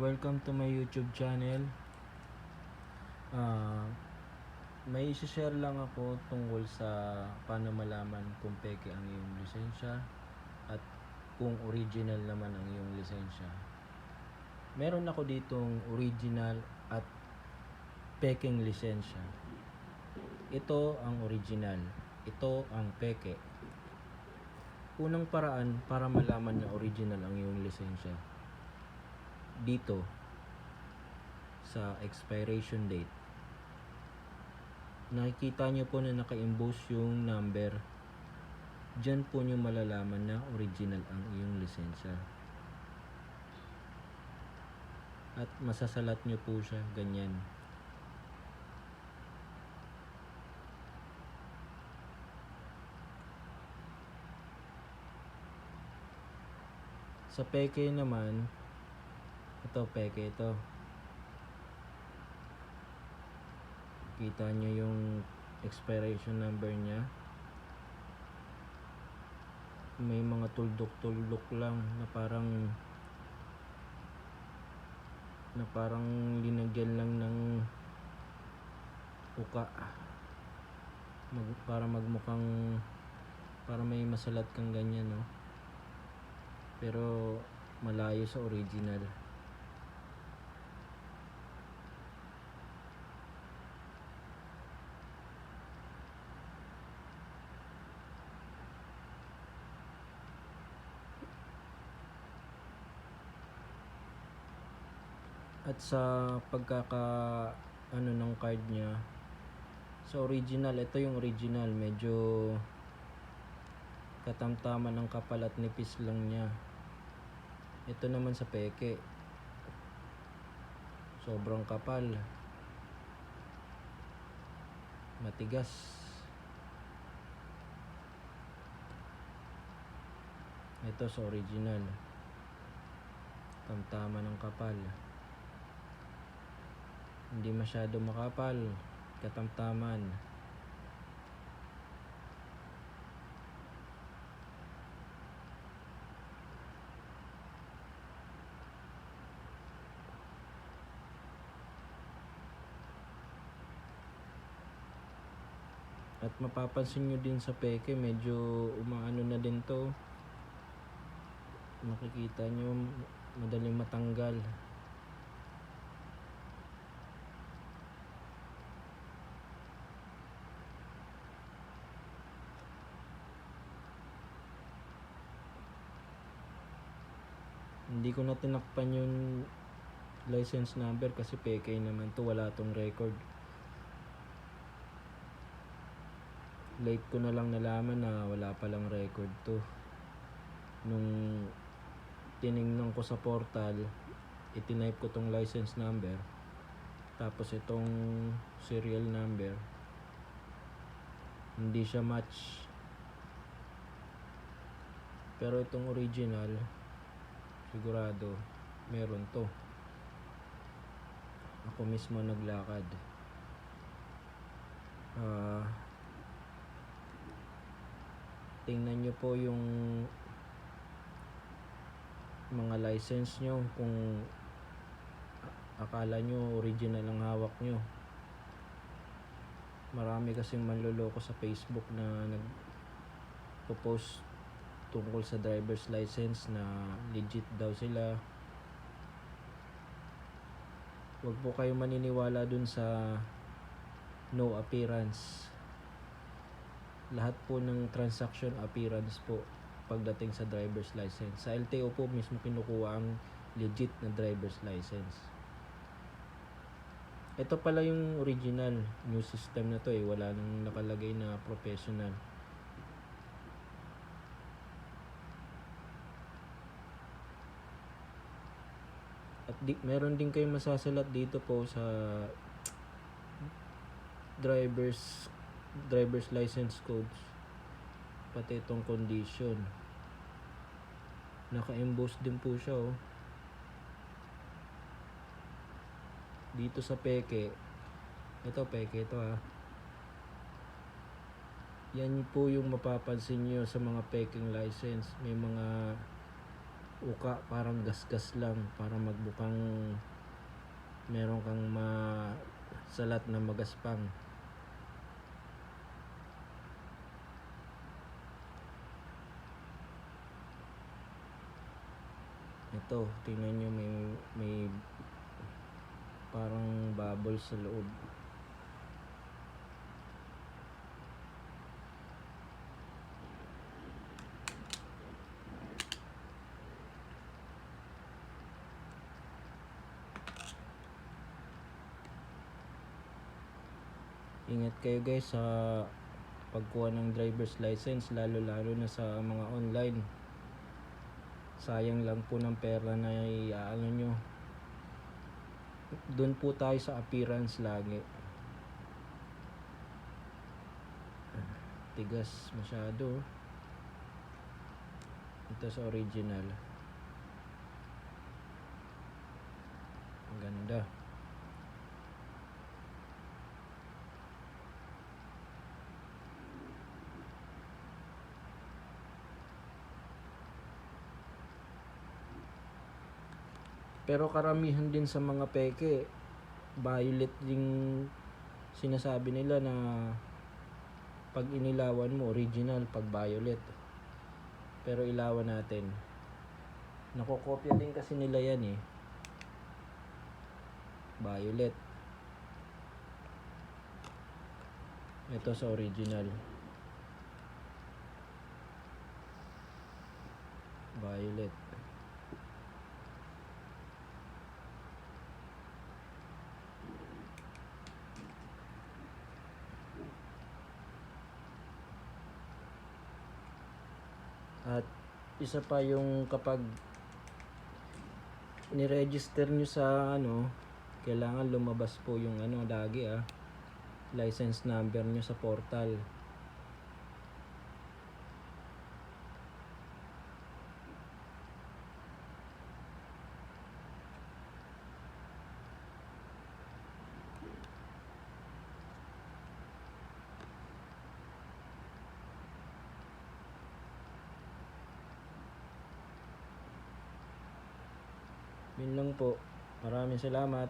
Welcome to my YouTube channel. Ah, may isi-share lang ako tungkol sa paano malaman kung peke ang iyong lisensya at kung original naman ang iyong lisensya. Meron ako ditong original at peking lisensya. Ito ang original. Ito ang peke. Unang paraan para malaman na original ang iyong lisensya dito sa expiration date nakikita nyo po na naka-emboss yung number. Dyan po nyo malalaman na original ang iyong lisensya. At masasalat nyo po siya ganyan. Sa peke naman ito peke ito. Kita nyo yung expiration number niya. May mga tuldok-tuldok lang na parang na parang linagyan lang ng uka. Mag, para magmukhang para may masalat kang ganyan no? Pero malayo sa original At sa pagkaka ano ng card niya sa original, ito yung original, medyo katamtaman ng kapal at nipis lang niya. Ito naman sa peke. Sobrang kapal. Matigas. Ito sa original. Tamtama ng kapal hindi masyado makapal. Katamtaman. At mapapansin nyo din sa peke medyo umaano na din to. Makikita nyo madaling matanggal hindi ko na tinakpan yung license number kasi peke naman to wala tong record. Late ko na lang nalaman na wala palang record to. Nung tiningnan ko sa portal itinype ko tong license number tapos itong serial number hindi siya match. Pero itong original sigurado meron to. Ako mismo naglakad. Ah tingnan nyo po yung mga license nyo kung akala nyo original ang hawak nyo. Marami kasing manloloko sa facebook na nagpo-post tungkol sa driver's license na legit daw sila. Huwag po kayo maniniwala dun sa no appearance. Lahat po ng transaction appearance po pagdating sa driver's license. Sa LTO po mismo kinukuha ang legit na driver's license. Ito pala yung original new system na to eh. Wala nang nakalagay na professional At di, meron din kayong masasalat dito po sa driver's driver's license codes pati itong condition. Naka-emboss din po siya oh. Dito sa peke ito peke ito ha yan po yung mapapansin nyo sa mga peking license. May mga uka parang gasgas lang para magbukang meron kang masalat na magaspang. Ito tingnan nyo may may parang bubble sa loob ingat kayo guys sa pagkuha ng driver's license lalo lalo na sa mga online. Sayang lang po ng pera na iaano nyo. Doon po tayo sa appearance lagi. Tigas masyado. Ito sa original. Ang ganda Pero karamihan din sa mga peke, violet yung sinasabi nila na pag inilawan mo, original pag violet. Pero ilawan natin. Nakokopya din kasi nila yan eh. Violet. Ito sa original. Violet. At isa pa yung kapag ni-register nyo sa ano, kailangan lumabas po yung ano lagi ah, license number nyo sa portal. Yun lang po. Maraming salamat.